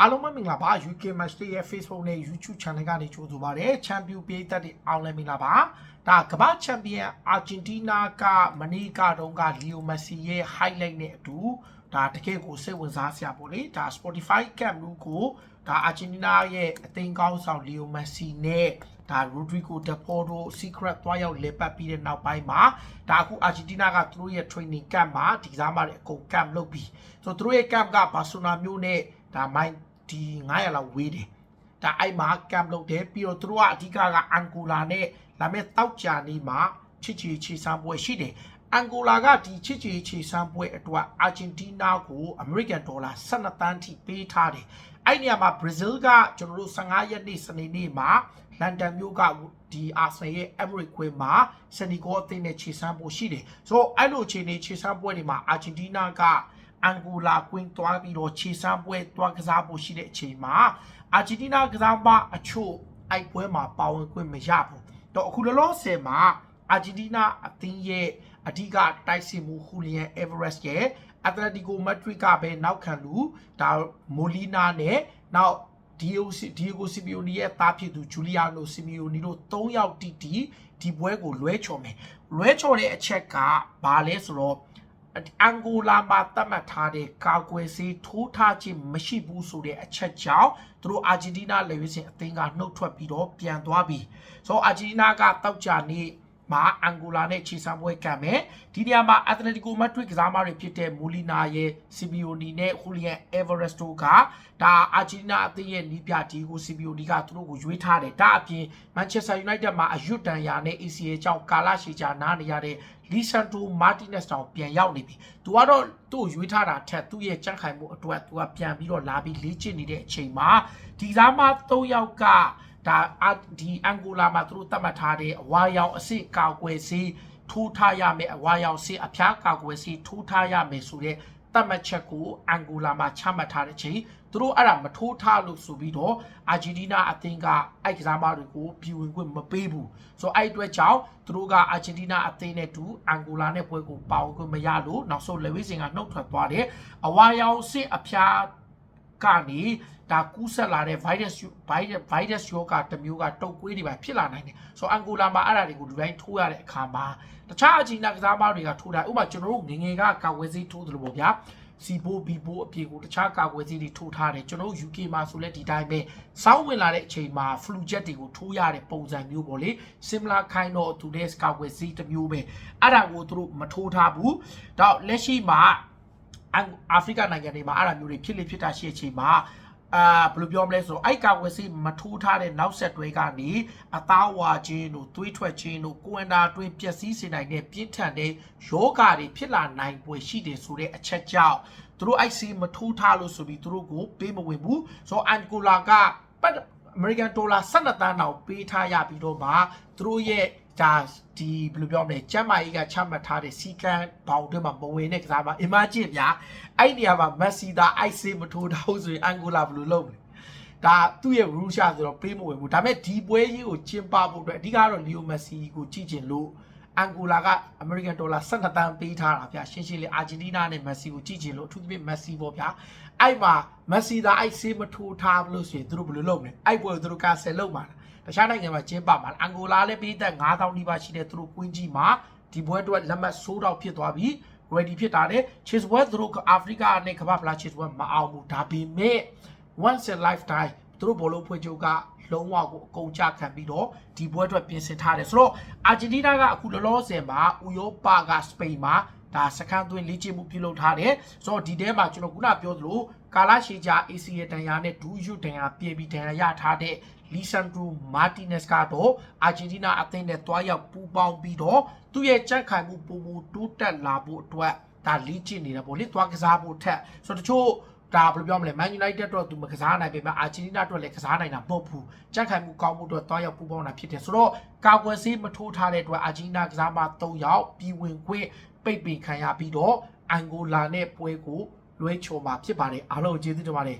အားလုံးပဲမင်္ဂလာပါ UK Match Day ရဲ့ Facebook နဲ့ YouTube Channel ကနေကြိုဆိုပါရစေ။ Champion ပြည်သက်တွေအောင်လည်းမင်္ဂလာပါ။ဒါကမ္ဘာချန်ပီယံအာဂျင်တီးနားကမနီကတုန်းကလီယိုမက်ဆီရဲ့ highlight နဲ့အတူဒါတကယ့်ကိုစိတ်ဝင်စားစရာပေါ့လေ။ဒါ Spotify Camp လို့ကိုဒါအာဂျင်တီးနားရဲ့အသိန်းကောင်းဆောင်လီယိုမက်ဆီနဲ့ဒါ Rodrigo De Paul တို့ Secret တွားရောက်လေပတ်ပြီးတဲ့နောက်ပိုင်းမှာဒါအခုအာဂျင်တီးနားကသူတို့ရဲ့ training camp မှာဒီစားမှာအကုန် camp လုပ်ပြီးဆိုတော့သူတို့ရဲ့ camp ကဘာဆိုနာမျိုးနဲ့ ဒါမိုင်းဒီ900လောက်ဝေးတယ်ဒါအဲ့မှာ camp လုပ်တယ်ပြီးတော့သူတို့ကအဓိကကအန်ဂိုလာနဲ့လာမဲ့တောက်ကြနေမှာချစ်ချီချီဆန်းပွဲရှိတယ်အန်ဂိုလာကဒီချစ်ချီချီဆန်းပွဲအတွက်အာဂျင်တီးနားကိုအမေရိကန်ဒေါ်လာ12တန်းထိပေးထားတယ်အဲ့နေရာမှာဘရာဇီးကကျွန်တော်တို့15ရက်နေ့စနေနေ့မှာလန်ဒန်မြို့ကဒီအာဆင်ရဲ့ Emirates ခွေမှာစနီဂိုအသင်းနဲ့ခြေစမ်းဖို့ရှိတယ်ဆိုတော့အဲ့လိုအခြေအနေခြေစမ်းပွဲတွေမှာအာဂျင်တီးနားက အန်ဂိုလာကွင်းတွားပြီးတော့ခြေစမ်းပွဲတွားကစားဖို့ရှိတဲ့အချိန်မှာအာဂျင်တီးနားကစားမအချို့အိုက်ပွဲမှာပါဝင်ခွင့်မရဘူးတော့အခုလောလောဆယ်မှာအာဂျင်တီးနားအသင်းရဲ့အဓိကတိုက်စစ်မှုဟူလီယန်အေဗာရက်စ်ရဲ့အက်တလက်တီကိုမက်ဒရစ်ကပဲနောက်ခံလူဒါမိုလီနာနဲ့နောက် DOC Diego Simeone ရဲ့သားဖြစ်သူ Giuliano Simeone တို့၃ယောက်တီတီဒီပွဲကိုလွဲချော်မယ်လွဲချော်တဲ့အချက်ကဘာလဲဆိုတော့ အန်ဂိုလာမှာတတ်မှတ်ထားတဲ့ကာကွယ်ဆေးထိုးထားခြင်းမရှိဘူးဆိုတဲ့အချက်ကြောင့်သူတို့အာဂျင်တီးနားလေဝီစင်အသင်းကနှုတ်ထွက်ပြီးတော့ပြန်သွားပြီဆိုတော့အာဂျင်တီးနားကတောက်ကြနေ မှာအန်ဂိုလာနဲ့ချီဆန်ပွဲကံမယ်ဒီနေရာမှာအက်တလက်တီကိုမက်ဒရစ်ကစားမတွေဖြစ်တဲ့မိုလီနာရဲ့စီဘီယိုနီနဲ့ဟူလီယန်အေဗာရက်စတိုကဒါအာဂျင်တီးနာအသင်းရဲ့နီးပြဒီကိုစီဘီယိုနီကသူတို့ကိုရွေးထားတယ်ဒါအပြင်မန်ချက်စတာယူနိုက်တက်မှာအယွတ်တန်ယာနဲ့ ACA ကြောင့်ကာလာရှီဂျာနားနေရတဲ့လီဆန်တိုမာတီနက်စ်တောင်ပြန်ရောက်နေပြီသူကတော့သူ့ကိုရွေးထားတာထက်သူ့ရဲ့ကြန့်ခိုင်မှုအတွက်သူကပြန်ပြီးတော့လာပြီးလေ့ကျင့်နေတဲ့အချိန်မှာဒီစားမ၃ယောက်က ဒါဒီအန်ဂိုလာမှာသူတို့သတ်မှတ်ထားတဲ့အဝါရောင်အစစ်ကာကွယ်ဆေးထိုးထားရမယ်အဝါရောင်ဆေးအဖျားကာကွယ်ဆေးထိုးထားရမယ်ဆိုတဲ့တတ်မှတ်ချက်ကိုအန်ဂိုလာမှာချမှတ်ထားတဲ့ချိန်သူတို့အဲ့ဒါမထိုးထားလို့ဆိုပြီးတော့အာဂျင်တီးနားအသင်းကအဲ့ကစားမတွေကိုပြည်ဝင်ခွင့်မပေးဘူးဆိုတော့အဲ့အတွက်ကြောင့်သူတို့ကအာဂျင်တီးနားအသင်းနဲ့တူအန်ဂိုလာနဲ့ပွဲကိုပါဝင်ခွင့်မရလို့နောက်ဆုံးလေဝီစင်ကနှုတ်ထွက်သွားတယ်အဝါရောင်စစ်အဖျား ကနေဒါကူးဆက်လာတဲ့ virus virus virus ရောဂါတစ်မျိုးကတုပ်ကွေးတွေပါဖြစ်လာနိုင်တယ်ဆိုတော့အန်ဂိုလာမှာအဲ့ဒါတွေကိုလူတိုင်းထိုးရတဲ့အခါမှာတခြားအကြီးနာကစားမတွေကထိုးတာဥပမာကျွန်တော်တို့ငငယ်ကကာဝယ်ဆေးထိုးသလိုပေါ့ဗျာစီဘိုဘီဘိုအပြေကိုတခြားကာကွယ်ဆေးတွေထိုးထားတယ်ကျွန်တော်တို့ UK မှာဆိုလဲဒီတိုင်းပဲစောင်းဝင်လာတဲ့အချိန်မှာ flu jet တွေကိုထိုးရတဲ့ပုံစံမျိုးပေါ့လေ similar kind of to this ကာကွယ်ဆေးတစ်မျိုးပဲအဲ့ဒါကိုသူတို့မထိုးထားဘူးတော့လက်ရှိမှာ အာဖရိကနိုင်ငံတွေမှာအဲ့ဒါမျိုးတွေဖြစ်လေဖြစ်တာရှိတဲ့အချိန်မှာအာဘယ်လိုပြောမလဲဆိုတော့အဲ့ကာကွယ်ဆေးမထိုးထားတဲ့နောက်ဆက်တွဲကနေအသားဝါခြင်းတို့သွေးထွက်ခြင်းတို့ကိုဝင်တာတွင်းပျက်စီးစေနိုင်တဲ့ပြင်းထန်တဲ့ယောဂါတွေဖြစ်လာနိုင်ပွေရှိတယ်ဆိုတဲ့အချက်ကြောင့်သူတို့အဲ့ဆေးမထိုးထားလို့ဆိုပြီးသူတို့ကိုပေးမဝင်ဘူးဆိုတော့အန်ကိုလာကပတ်အမေရိကန်ဒေါ်လာ12တန်းတောင်ပေးထားရပြီးတော့မှသူတို့ရဲ့ ဒါဒီဘယ်လိုပြောမလဲကျမ်းမာရေးကချမှတ်ထားတဲ့စီကံဘောင်တွေမှာမဝင်တဲ့ကစားမှာ imagine ဗျာအဲ့နေရာမှာမက်ဆီသာအိုက်ဆေးမထိုးတော့ဆိုရင်အန်ဂိုလာဘယ်လိုလုပ်မလဲဒါသူ့ရဲ့ rule ရှာဆိုတော့ပေးမဝင်ဘူးဒါပေမဲ့ဒီပွဲကြီးကိုကျင်းပဖို့အတွက်အဓိကတော့လီယိုမက်ဆီကိုကြည့်ကျင်လို့အန်ဂိုလာကအမေရိကန်ဒေါ်လာ12တန်းပေးထားတာဗျာရှင်းရှင်းလေးအာဂျင်တီးနားနဲ့မက်ဆီကိုကြည့်ချင်လို့အထူးသဖြင့်မက်ဆီပေါ့ဗျာအဲ့မှာမက်ဆီသာအဲ့ဆေးမထိုးထားဘူးလို့ဆိုရင်သူတို့ဘယ်လိုလုပ်မလဲအဲ့ပွဲကိုသူတို့ကဆယ်လုပ်မှာလား တခြားနိုင်ငံမှာကျင်းပမှာအန်ဂိုလာလည်းပြည်သက်9000နီးပါးရှိတဲ့သူတို့ကွင်းကြီးမှာဒီပွဲအတွက်လက်မှတ်ဆိုးတော့ဖြစ်သွားပြီ ready ဖြစ်တာတဲ့ chase ပွဲသူတို့အာဖရိကနဲ့ကမ္ဘာဖလား chase ပွဲမအောင်ဘူးဒါပေမဲ့ once in lifetime သူတို့ဘောလုံးဖွဲ့ချုပ်ကလုံးဝကိုအကုန်ကြခံပြီးတော့ဒီပွဲအတွက်ပြင်ဆင်ထားတယ်ဆိုတော့အာဂျင်တီးနားကအခုလောလောဆယ်မှာဥရောပကစပိန်မှာ ဒါစခန်းသွင်းလေ့ကျင့်မှုပြုလုပ်ထားတယ်ဆိုတော့ဒီထဲမှာကျွန်တော်ခုနပြောသလိုကာလာရှီဂျာ ACA တန်ရာနဲ့ဒူးယူတန်ရာပြင်ပြီးတန်ရာရထားတဲ့လီဆန်ဒရိုမာတီနက်စ်ကတော့အာဂျင်တီးနားအသင်းနဲ့တွားရောက်ပူးပေါင်းပြီးတော့သူ့ရဲ့ကြက်ခိုင်မှုပုံမူတိုးတက်လာဖို့အတွက်ဒါလေ့ကျင့်နေတယ်ပေါ့လေတွားကစားဖို့ထက်ဆိုတော့တချို့ဒါဘယ်လိုပြောမလဲ Man United တော့သူမကစားနိုင်ပေမဲ့အာဂျင်တီးနားအတွက်လည်းကစားနိုင်တာမဟုတ်ဘူးကြက်ခိုင်မှုကောင်းမှုအတွက်တွားရောက်ပူးပေါင်းတာဖြစ်တယ်ဆိုတော့ကာကွယ်ဆေးမထိုးထားတဲ့အတွက်အာဂျင်တီးနားကစားမ၃ယောက်ပြီးဝင်ခွင့် ပိတ်ပင်ခံရပြီးတော့အန်ဂိုလာနဲ့ပွဲကိုလွှဲချော်မှာဖြစ်ပါတယ်အားလုံးကျေးဇူးတင်ပါတယ်